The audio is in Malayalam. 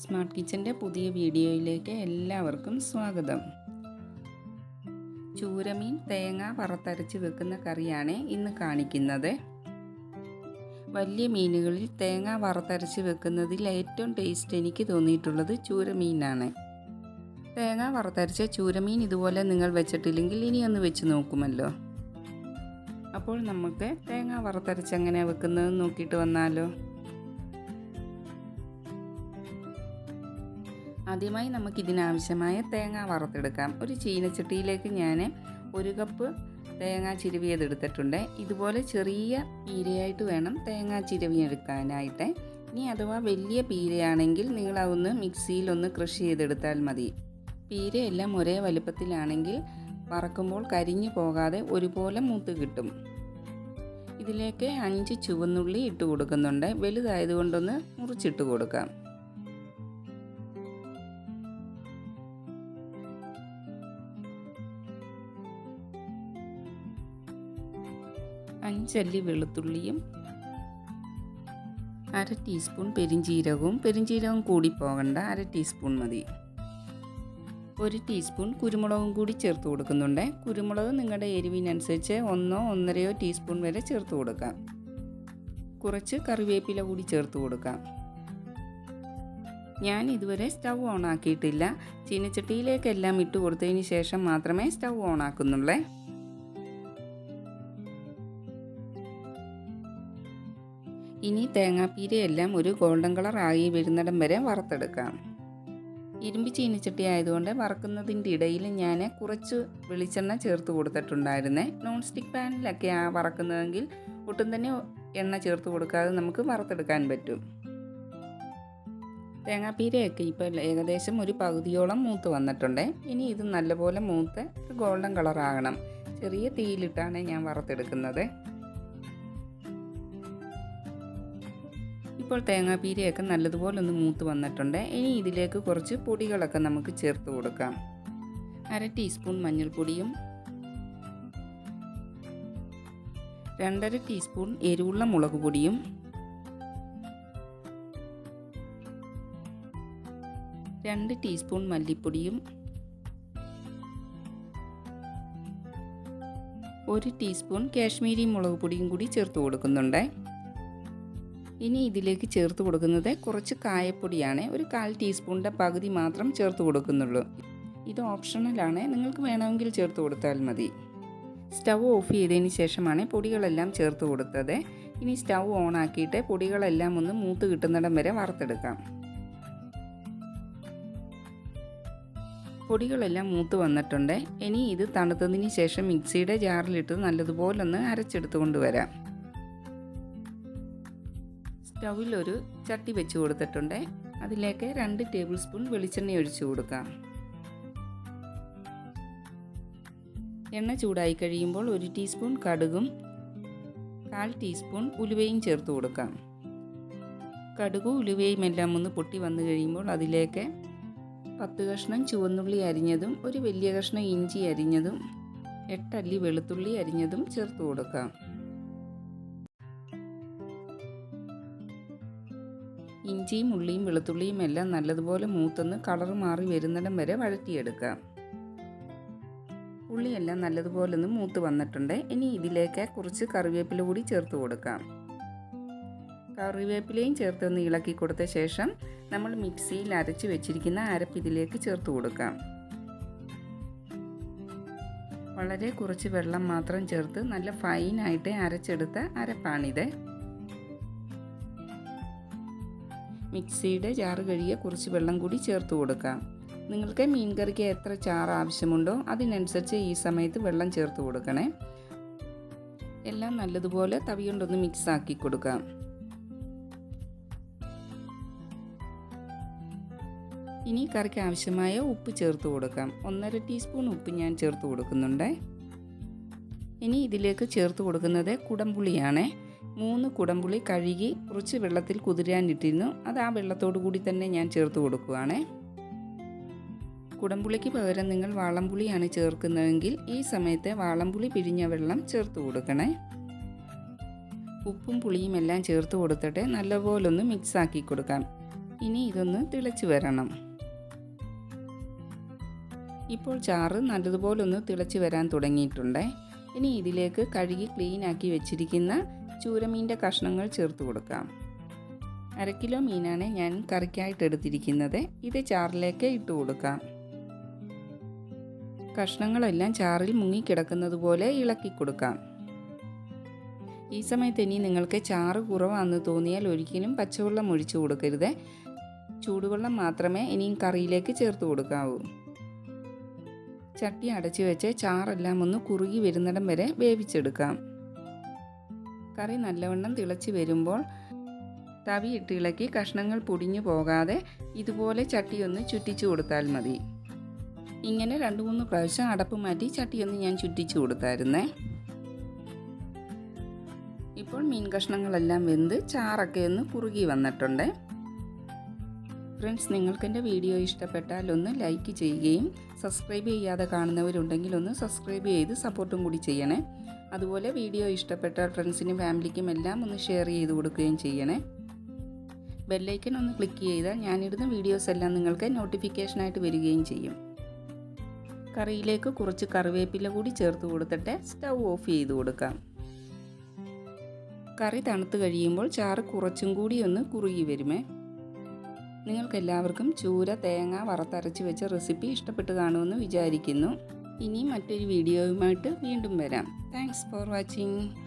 സ്മാർട്ട് കിച്ചന്റെ പുതിയ വീഡിയോയിലേക്ക് എല്ലാവർക്കും സ്വാഗതം. ചൂരമീൻ തേങ്ങ വറുത്തരച്ച് വെക്കുന്ന കറിയാണ് ഇന്ന് കാണിക്കുന്നത്. വലിയ മീനുകളിൽ തേങ്ങ വറുത്തരച്ച് വെക്കുന്നതിൽ ഏറ്റവും ടേസ്റ്റ് എനിക്ക് തോന്നിയിട്ടുള്ളത് ചൂരമീനാണ്. തേങ്ങ വറുത്തരച്ച ചൂരമീൻ ഇതുപോലെ നിങ്ങൾ വെച്ചിട്ടില്ലെങ്കിൽ ഇനിയൊന്ന് വെച്ച് നോക്കുമല്ലോ. അപ്പോൾ നമുക്ക് തേങ്ങ വറുത്തരച്ച് എങ്ങനെ വെക്കുന്നത് നോക്കിയിട്ട് വന്നാലോ? ആദ്യമായി നമുക്ക് ഇതിനാവശ്യമായ തേങ്ങ വറുത്തെടുക്കാം. ഒരു ചീനച്ചട്ടിയിലേക്ക് ഞാൻ ഒരു കപ്പ് തേങ്ങ ചിരവിയതെടുത്തിട്ടുണ്ട് ഇതുപോലെ ചെറിയ പീരയായിട്ട് വേണം തേങ്ങ ചിരവിയെടുക്കാനായിട്ട് ഇനി അഥവാ വലിയ പീരയാണെങ്കിൽ നിങ്ങൾ അതൊന്ന് മിക്സിയിലൊന്ന് ക്രഷ് ചെയ്തെടുത്താൽ മതി. പീരയെല്ലാം ഒരേ വലുപ്പത്തിലാണെങ്കിൽ വറക്കുമ്പോൾ കരിഞ്ഞു പോകാതെ ഒരുപോലെ മൂത്ത് കിട്ടും. ഇതിലേക്ക് അഞ്ച് ചുവന്നുള്ളി ഇട്ട് കൊടുക്കുന്നുണ്ട്. വലുതായതുകൊണ്ടൊന്ന് മുറിച്ചിട്ട് കൊടുക്കാം. അഞ്ചല്ലി വെളുത്തുള്ളിയും അര ടീസ്പൂൺ പെരിഞ്ചീരകവും പെരിഞ്ചീരകം കൂടി പോകണ്ട അര ടീസ്പൂൺ മതി. ഒരു ടീസ്പൂൺ കുരുമുളകും കൂടി ചേർത്ത് കൊടുക്കുന്നുണ്ട്. കുരുമുളക് നിങ്ങളുടെ എരിവിനനുസരിച്ച് ഒന്നോ ഒന്നരയോ ടീസ്പൂൺ വരെ ചേർത്ത് കൊടുക്കാം. കുറച്ച് കറിവേപ്പില കൂടി ചേർത്ത് കൊടുക്കാം. ഞാൻ ഇതുവരെ സ്റ്റൗ ഓൺ ആക്കിയിട്ടില്ല. ചീനച്ചട്ടിയിലേക്കെല്ലാം ഇട്ട് കൊടുത്തതിന് ശേഷം മാത്രമേ സ്റ്റൗ ഓൺ ആക്കുന്നുള്ളേ. ഇനി തേങ്ങാപ്പീരയെല്ലാം ഒരു ഗോൾഡൻ കളർ ആയി വരുന്നിടം വരെ വറുത്തെടുക്കാം. ഇരുമ്പ് ചീനിച്ചട്ടി ആയതുകൊണ്ട് വറക്കുന്നതിന്റെ ഇടയിൽ ഞാൻ കുറച്ച് വെളിച്ചെണ്ണ ചേർത്ത് കൊടുത്തിട്ടുണ്ടായിരുന്നേ. നോൺ സ്റ്റിക്ക് പാനിലൊക്കെ ആ വറക്കുന്നതെങ്കിൽ ഒട്ടും തന്നെ എണ്ണ ചേർത്ത് കൊടുക്കാതെ നമുക്ക് വറുത്തെടുക്കാൻ പറ്റും. തേങ്ങാപ്പീരയൊക്കെ ഇപ്പോൾ ഏകദേശം ഒരു പകുതിയോളം മൂത്ത് വന്നിട്ടുണ്ട്. ഇനി ഇത് നല്ലപോലെ മൂത്ത് ഗോൾഡൻ കളറാകണം ചെറിയ തീയിലിട്ടാണ് ഞാൻ വറുത്തെടുക്കുന്നത്. ഇപ്പോൾ തേങ്ങാപ്പീരയൊക്കെ നല്ലതുപോലെ ഒന്ന് മൂത്ത് വന്നിട്ടുണ്ട്. ഇനി ഇതിലേക്ക് കുറച്ച് പൊടികളൊക്കെ നമുക്ക് ചേർത്ത് കൊടുക്കാം. അര ടീസ്പൂൺ മഞ്ഞൾപ്പൊടിയും രണ്ടര ടീസ്പൂൺ എരിവുള്ള മുളക് പൊടിയും രണ്ട് ടീസ്പൂൺ മല്ലിപ്പൊടിയും ഒരു ടീസ്പൂൺ കാശ്മീരി മുളക് പൊടിയും കൂടി ചേർത്ത് കൊടുക്കുന്നുണ്ട്. ഇനി ഇതിലേക്ക് ചേർത്ത് കൊടുക്കുന്നത് കുറച്ച് കായപ്പൊടിയാണ്. ഒരു കാൽ ടീസ്പൂണിന്റെ പകുതി മാത്രം ചേർത്ത് കൊടുക്കുന്നുള്ളൂ. ഇത് ഓപ്ഷണലാണ്. നിങ്ങൾക്ക് വേണമെങ്കിൽ ചേർത്ത് കൊടുത്താൽ മതി. സ്റ്റൗ ഓഫ് ചെയ്തതിന് ശേഷമാണ് പൊടികളെല്ലാം ചേർത്ത് കൊടുത്തത്. ഇനി സ്റ്റൗ ഓൺ ആക്കിയിട്ട് പൊടികളെല്ലാം ഒന്ന് മൂത്ത് കിട്ടുന്നിടം വരെ വറുത്തെടുക്കാം. പൊടികളെല്ലാം മൂത്ത് വന്നിട്ടുണ്ട്. ഇനി ഇത് തണുത്തതിന് ശേഷം മിക്സിയുടെ ജാറിലിട്ട് നല്ലതുപോലെ ഒന്ന് അരച്ചെടുത്ത് കൊണ്ടുവരാം. സ്റ്റൗവിൽ ഒരു ചട്ടി വെച്ച് കൊടുത്തിട്ടുണ്ട്. അതിലേക്ക് രണ്ട് ടേബിൾ സ്പൂൺ വെളിച്ചെണ്ണ ഒഴിച്ചു കൊടുക്കാം. എണ്ണ ചൂടായി കഴിയുമ്പോൾ ഒരു ടീസ്പൂൺ കടുകും കാൽ ടീസ്പൂൺ ഉലുവയും ചേർത്ത് കൊടുക്കാം. കടുകും ഉലുവയും എല്ലാം ഒന്ന് പൊട്ടി വന്നു കഴിയുമ്പോൾ അതിലേക്ക് പത്ത് കഷ്ണം ചുവന്നുള്ളി അരിഞ്ഞതും ഒരു വലിയ കഷ്ണം ഇഞ്ചി അരിഞ്ഞതും എട്ടല്ലി വെളുത്തുള്ളി അരിഞ്ഞതും ചേർത്ത് കൊടുക്കാം. ഇഞ്ചിയും ഉള്ളിയും വെളുത്തുള്ളിയും എല്ലാം നല്ലതുപോലെ മൂത്തൊന്ന് കളർ മാറി വരുന്നിടം വരെ വഴറ്റിയെടുക്കാം ഉള്ളിയെല്ലാം നല്ലതുപോലെ ഒന്ന് മൂത്ത് വന്നിട്ടുണ്ട്. ഇനി ഇതിലേക്ക് കുറച്ച് കറിവേപ്പില കൂടി ചേർത്ത് കൊടുക്കാം. കറിവേപ്പിലയും ചേർത്ത് ഒന്ന് ഇളക്കി കൊടുത്ത ശേഷം നമ്മൾ മിക്സിയിൽ അരച്ച് വെച്ചിരിക്കുന്ന അരപ്പ് ഇതിലേക്ക് ചേർത്ത് കൊടുക്കാം. വളരെ കുറച്ച് വെള്ളം മാത്രം ചേർത്ത് നല്ല ഫൈനായിട്ട് അരച്ചെടുത്ത അരപ്പാണിത്. മിക്സിയുടെ ചാറ് കഴുകിയ കുറച്ച് വെള്ളം കൂടി ചേർത്ത് കൊടുക്കാം. നിങ്ങൾക്ക് മീൻ കറിക്ക് എത്ര ചാറ് ആവശ്യമുണ്ടോ അതിനനുസരിച്ച് ഈ സമയത്ത് വെള്ളം ചേർത്ത് കൊടുക്കണേ. എല്ലാം നല്ലതുപോലെ തവി കൊണ്ടൊന്ന് മിക്സ് ആക്കി കൊടുക്കാം. ഇനി കറിക്ക് ആവശ്യമായ ഉപ്പ് ചേർത്ത് കൊടുക്കാം. ഒന്നര ടീസ്പൂൺ ഉപ്പ് ഞാൻ ചേർത്ത് കൊടുക്കുന്നുണ്ട്. ഇനി ഇതിലേക്ക് ചേർത്ത് കൊടുക്കുന്നത് കുടംപുളിയാണ്. മൂന്ന് കുടംപുളി കഴുകി കുറച്ച് വെള്ളത്തിൽ കുതിരാനിട്ടിരുന്നു. അത് ആ വെള്ളത്തോടു കൂടി തന്നെ ഞാൻ ചേർത്ത് കൊടുക്കുകയാണ് കുടംപുളിക്ക് പകരം നിങ്ങൾ വാളംപുളിയാണ് ചേർക്കുന്നതെങ്കിൽ ഈ സമയത്ത് വാളംപുളി പിഴിഞ്ഞ വെള്ളം ചേർത്ത് കൊടുക്കണേ. ഉപ്പും പുളിയും എല്ലാം ചേർത്ത് കൊടുത്തിട്ട് നല്ലപോലെ ഒന്ന് മിക്സ് ആക്കി കൊടുക്കാം. ഇനി ഇതൊന്ന് തിളച്ച് വരണം. ഇപ്പോൾ ചാറ് നല്ലതുപോലെ ഒന്ന് തിളച്ച് വരാൻ തുടങ്ങിയിട്ടുണ്ട്. ഇനി ഇതിലേക്ക് കഴുകി ക്ലീൻ ആക്കി വെച്ചിരിക്കുന്ന ചൂരമീന്റെ കഷ്ണങ്ങൾ ചേർത്ത് കൊടുക്കാം. അര കിലോ മീനാണ് ഞാൻ കറിക്കായിട്ട് എടുത്തിരിക്കുന്നത്. ഇത് ചാറിലേക്ക് ഇട്ട് കൊടുക്കാം. കഷ്ണങ്ങളെല്ലാം ചാറിൽ മുങ്ങിക്കിടക്കുന്നത് പോലെ ഇളക്കി കൊടുക്കാം. ഈ സമയത്ത് ഇനി നിങ്ങൾക്ക് ചാറ് കുറവാണെന്ന് തോന്നിയാൽ ഒരിക്കലും പച്ചവെള്ളം ഒഴിച്ചു കൊടുക്കരുത്. ചൂടുവെള്ളം മാത്രമേ ഇനിയും കറിയിലേക്ക് ചേർത്ത് കൊടുക്കാവൂ. ചട്ടി അടച്ചു വെച്ച് ചാറെല്ലാം ഒന്ന് കുറുകി വരുന്നിടം വരെ വേവിച്ചെടുക്കാം. കറി നല്ലവണ്ണം തിളച്ച് വരുമ്പോൾ തവി ഇട്ട് ഇളക്കി കഷ്ണങ്ങൾ പൊടിഞ്ഞു പോകാതെ ഇതുപോലെ ചട്ടിയൊന്ന് ചുറ്റിച്ചു കൊടുത്താൽ മതി. ഇങ്ങനെ രണ്ട് മൂന്ന് പ്രാവശ്യം അടപ്പ് മാറ്റി ചട്ടിയൊന്ന് ഞാൻ ചുറ്റിച്ചു കൊടുത്തായിരുന്നേ. ഇപ്പോൾ മീൻ കഷ്ണങ്ങളെല്ലാം വെന്ത് ചാറൊക്കെ ഒന്ന് കുറുകി വന്നിട്ടുണ്ട്. ഫ്രണ്ട്സ് നിങ്ങൾക്ക് എന്റെ വീഡിയോ ഇഷ്ടപ്പെട്ടാൽ ഒന്ന് ലൈക്ക് ചെയ്യുകയും സബ്സ്ക്രൈബ് ചെയ്യാതെ കാണുന്നവരുണ്ടെങ്കിൽ ഒന്ന് സബ്സ്ക്രൈബ് ചെയ്ത് സപ്പോർട്ടും കൂടി ചെയ്യണേ. അതുപോലെ വീഡിയോ ഇഷ്ടപ്പെട്ട ഫ്രണ്ട്സിനും ഫാമിലിക്കും എല്ലാം ഒന്ന് ഷെയർ ചെയ്ത് കൊടുക്കുകയും ചെയ്യണേ. ബെല്ലൈക്കൻ ഒന്ന് ക്ലിക്ക് ചെയ്താൽ ഞാനിടുന്ന വീഡിയോസ് എല്ലാം നിങ്ങൾക്ക് നോട്ടിഫിക്കേഷനായിട്ട് വരികയും ചെയ്യും. കറിയിലേക്ക് കുറച്ച് കറിവേപ്പില കൂടി ചേർത്ത് കൊടുത്തിട്ട് സ്റ്റൗ ഓഫ് ചെയ്ത് കൊടുക്കാം. കറി തണുത്ത് കഴിയുമ്പോൾ ചാറ് കുറച്ചും കൂടി ഒന്ന് കുറുകി വരുമേ. നിങ്ങൾക്കെല്ലാവർക്കും ചൂര തേങ്ങ വറുത്തരച്ച് വെച്ച റെസിപ്പി ഇഷ്ടപ്പെട്ട് കാണുമെന്ന് വിചാരിക്കുന്നു. ഇനി മറ്റൊരു വീഡിയോയുമായിട്ട് വീണ്ടും വരാം. Thanks for watching